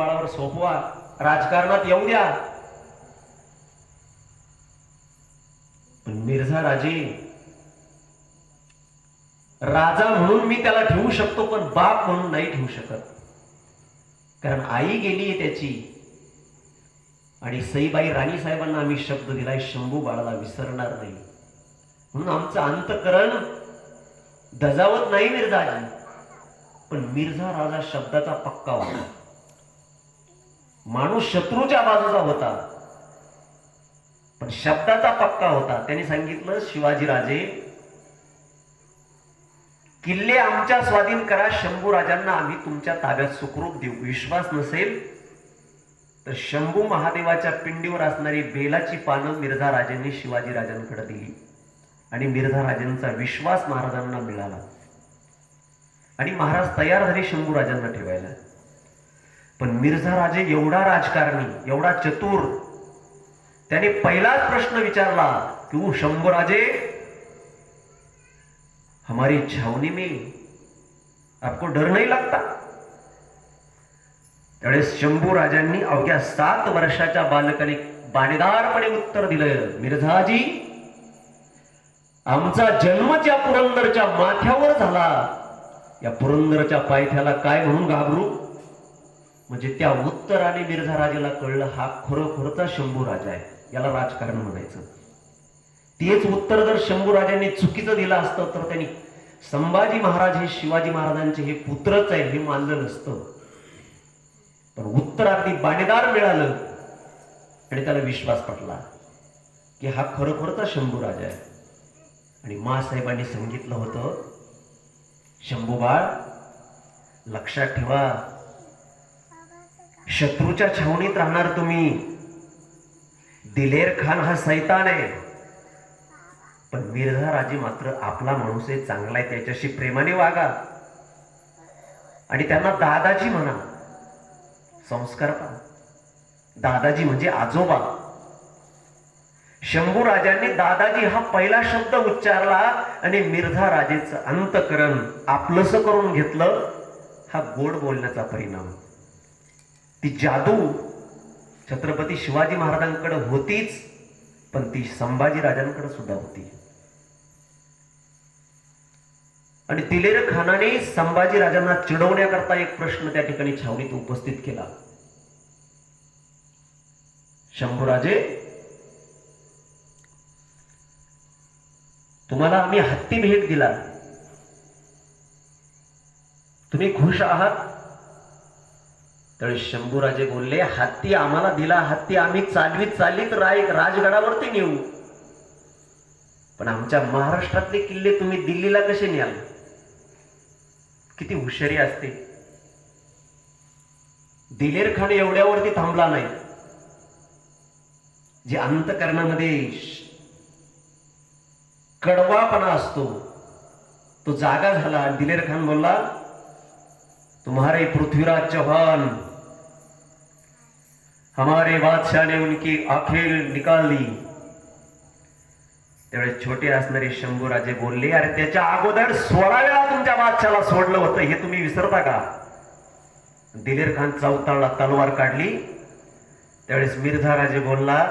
बाळावर सोपवा? राजकारणात येऊ द्या. पण मिर्झा राजे राजा म्हणून मी त्याला ठेवू शकतो पण बाप म्हणून नाही ठेवू शकत. कारण आई गेली त्याची. आणि सईबाई राणी साहेबांना आम्ही शब्द दिलाय शंभू बाळाला विसरणार नाही. म्हणून आमचं अंतकरण दजावत नाही मिर्झाजी. पण मिर्झा राजा शब्दाचा पक्का होता माणूस शत्रूच्या बाजूचा होता. पण शब्दाचा पक्का होता. त्यांनी सांगितलं शिवाजीराजे किल्ले आमच्या स्वाधीन करा शंभू राजांना आम्ही तुमच्या ताब्यात सुखरूप देऊ. विश्वास नसेल तर शंभू महादेवाच्या पिंडीवर असणारी बेलाची पानं मिर्झा राजांनी शिवाजी राजांकडे दिली. आणि मिर्झा राजांचा विश्वास महाराजांना मिळाला. आणि महाराज तयार झाले शंभू राजांना ठेवायला. पण मिर्झा राजे एवढा राजकारणी एवढा चतुर त्याने पहिलाच प्रश्न विचारला की "ओ शंभू राजे हमारी छावनी में आपको डर नाही लागता? त्यावेळेस शंभू राजांनी अवघ्या सात वर्षाच्या बालकाने बाणेदारपणे उत्तर दिलं मिर्झाजी आमचा जन्मच्या पुरंदरच्या माथ्यावर झाला. या पुरंदरच्या पायथ्याला काय म्हणून घाबरू? म्हणजे त्या उत्तराने मिर्झा राजाला कळलं हा खरोखरचा शंभू राजा आहे. याला राजकारण म्हणायचं. तेच उत्तर जर शंभू राजांनी चुकीचं दिलं असतं तर त्यांनी संभाजी महाराज हे शिवाजी महाराजांचे हे पुत्रच आहे हे मानलं नसतं. पण उत्तर अगदी बाणेदार मिळालं. आणि त्याला विश्वास पटला की हा खरोखरचा शंभू राजा आहे. आणि मासाहेबांनी सांगितलं होतं शंभू बाळ लक्षात ठेवा शत्रूच्या छावणीत राहणार तुम्ही. दिलेर खान हा सैतान आहे. पण मिर्झा राजे मात्र आपला माणूस आहे चांगला आहे त्याच्याशी प्रेमाने वागा. आणि त्यांना दादाजी म्हणा. संस्कार पा दादाजी म्हणजे आजोबा. शंभू राजांनी दादाजी हा पहिला शब्द उच्चारला आणि मिर्झा राजेचं अंतकरण आपलंस करून घेतलं. हा गोड बोलण्याचा परिणाम. ती जादू छत्रपती शिवाजी महाराजांकडे होतीच पण ती संभाजी राजांकडे सुद्धा होती. आणि दिलेर खानाने संभाजी राजांना चिडवण्याकरता एक प्रश्न त्या ठिकाणी छावणीत उपस्थित केला. शंभूराजे तुम्हाला आम्ही हत्ती भेट दिला. तुम्ही खुश आहात? तर शंभूराजे बोलले हत्ती आम्हाला दिला हत्ती आम्ही चालवीत चालीत राय राजगडावरती नेऊ. पण आमच्या महाराष्ट्रातले किल्ले तुम्ही दिल्लीला कसे न्याल? किती हुशारी असते. दिलेर खान एवढ्यावरती थांबला नाही. जे अंतकरणामध्ये कडवापणा असतो तो जागा झाला. दिलेर खान बोलला तुम्हारे पृथ्वीराज चौहान हमारे बादशाह ने उनकी आंखें निकाल दी त्यावेळेस छोटे असणारे शंभूराजे बोलले अरे त्याच्या अगोदर सोळा वेळा तुमच्या बादशाला सोडलं होतं हे तुम्ही विसरता का? दिलेर खान चौताळला तलवार काढली. त्यावेळेस मिर्झा राजे बोलला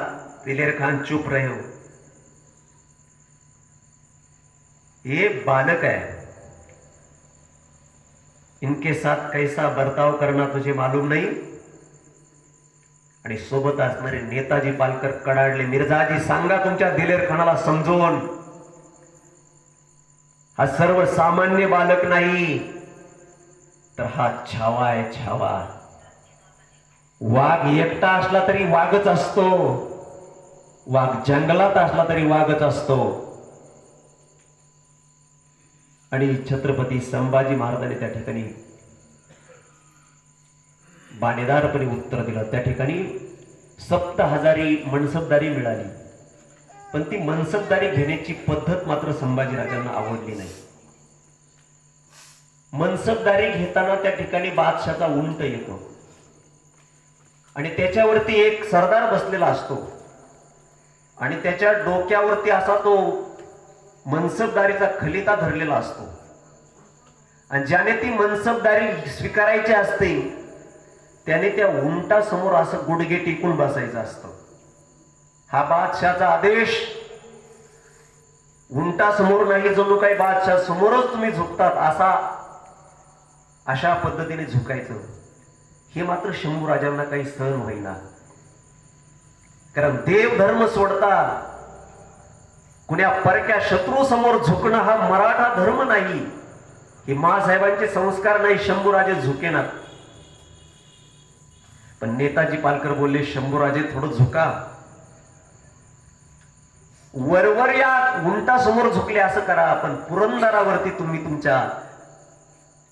दिलेर खान चुप रहे. हो ये बालक है इनके साथ कैसा बर्ताव करना तुझे मालूम नहीं. आणि सोबत असणारे नेताजी पालकर कडाडले मिर्झाजी सांगा तुमच्या दिलेर खानाला समजून. हा सर्व सामान्य बालक नाही तर हा छावा आहे छावा. वाघ एकटा असला तरी वाघच असतो. वाघ जंगलात असला तरी वाघच असतो. आणि छत्रपती संभाजी महाराजांनी त्या ठिकाणी बाणेदारपणे उत्तर दिलं. त्या ठिकाणी सप्त हजारी मनसबदारी मिळाली. पण ती मनसबदारी घेण्याची पद्धत मात्र संभाजीराजांना आवडली नाही. मनसबदारी घेताना त्या ठिकाणी बादशाचा उंट येतो. आणि त्याच्यावरती एक सरदार बसलेला असतो. आणि त्याच्या डोक्यावरती असा तो मनसबदारीचा खलिता धरलेला असतो. आणि ज्याने ती मनसबदारी स्वीकारायची असते त्याने त्या उंटासमोर असं गुडघे टेकून बसायचं असतं. हा बादशाचा आदेश. उंटासमोर नाही जणू काही बादशाह समोरच तुम्ही झुकतात असा अशा पद्धतीने झुकायचं. हे मात्र शंभू राजांना काही सहन होईना. कारण देव धर्म सोडता कुण्या परक्या शत्रू समोर झुकणं हा मराठा धर्म नाही. हे मासाहेबांचे संस्कार नाही शंभूराजे झुकेनात. पण नेताजी पालकर बोलले शंभूराजे थोडं झुका. वरवर या उंटा समोर झुकले असं करा पण पुरंदरावरती तुम्ही तुमच्या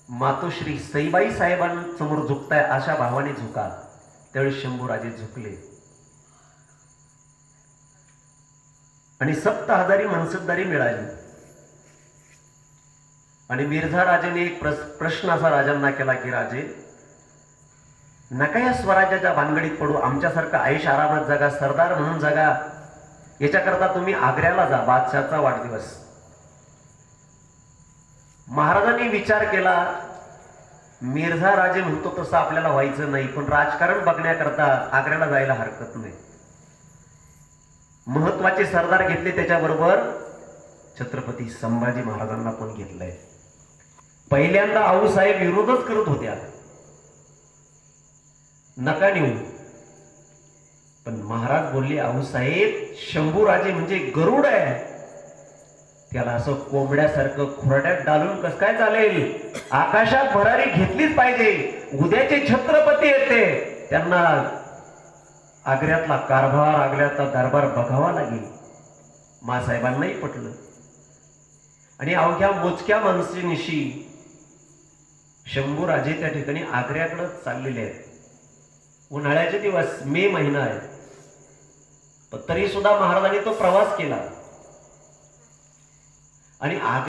मातोश्री सईबाई साहेबांसमोर झुकताय अशा भावाने झुका. त्यावेळी शंभूराजे झुकले. आणि सप्त हजारी मनसबदारी मिळाली. आणि मिर्झा राजेने एक प्रश्न असा राजांना केला की राजे नका या स्वराज्याच्या भानगडीत पडू आमच्यासारखं आयुष आरामात जगा सरदार म्हणून जगा. याच्याकरता तुम्ही आग्र्याला जा बादशाहचा वाढदिवस. महाराजांनी विचार केला मिर्झा राजे म्हणतो तसं आपल्याला व्हायचं नाही पण राजकारण बघण्याकरता आग्र्याला जायला हरकत नाही. महत्त्वाचे सरदार घेतले त्याच्याबरोबर छत्रपती संभाजी महाराजांना पण घेतलंय. पहिल्यांदा आऊसाहेब विरोधच करत होत्या. नका नेऊ. पण महाराज बोलले आऊसाहेब शंभूराजे म्हणजे गरुड आहे. त्याला असं कोंबड्यासारखं खुराड्यात डालून कस काय चालेल? आकाशात भरारी घेतलीच पाहिजे. उद्याचे छत्रपती येते. त्यांना आग्र्यातला कारभार आग्र्यातला दरबार बघावा लागेल. मासाहेबांनाही पटलं. आणि अवघ्या मोजक्या माणसानिशी शंभूराजे त्या ठिकाणी आग्र्याकडे चाललेले आहेत. उन्हाळ्याचे दिवस मे महिना आहे पण तरी सुद्धा महाराजांनी तो प्रवास केला. आणि आग